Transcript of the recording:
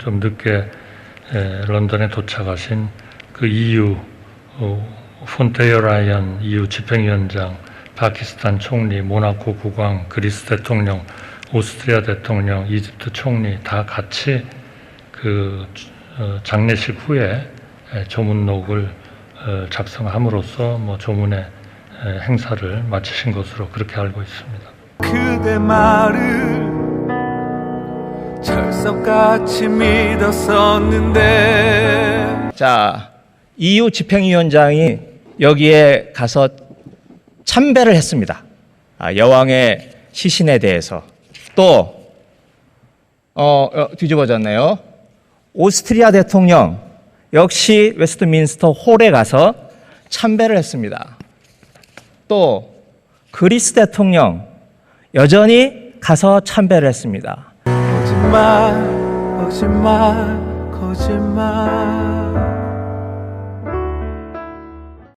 좀 늦게 에, 런던에 도착하신 그 EU 어, 폰테어 라이언 EU 집행위원장, 파키스탄 총리, 모나코 국왕, 그리스 대통령, 오스트리아 대통령, 이집트 총리 다 같이 그 어, 장례식 후에 에, 조문록을 어, 작성함으로써 뭐 조문의 에, 행사를 마치신 것으로 그렇게 알고 있습니다. 철석같이 믿었었는데 자, EU 집행위원장이 여기에 가서 참배를 했습니다. 아, 여왕의 시신에 대해서. 또, 어, 어, 뒤집어졌네요. 오스트리아 대통령 역시 웨스트민스터 홀에 가서 참배를 했습니다. 또, 그리스 대통령 여전히 가서 참배를 했습니다. 거짓말 거짓말 거짓말.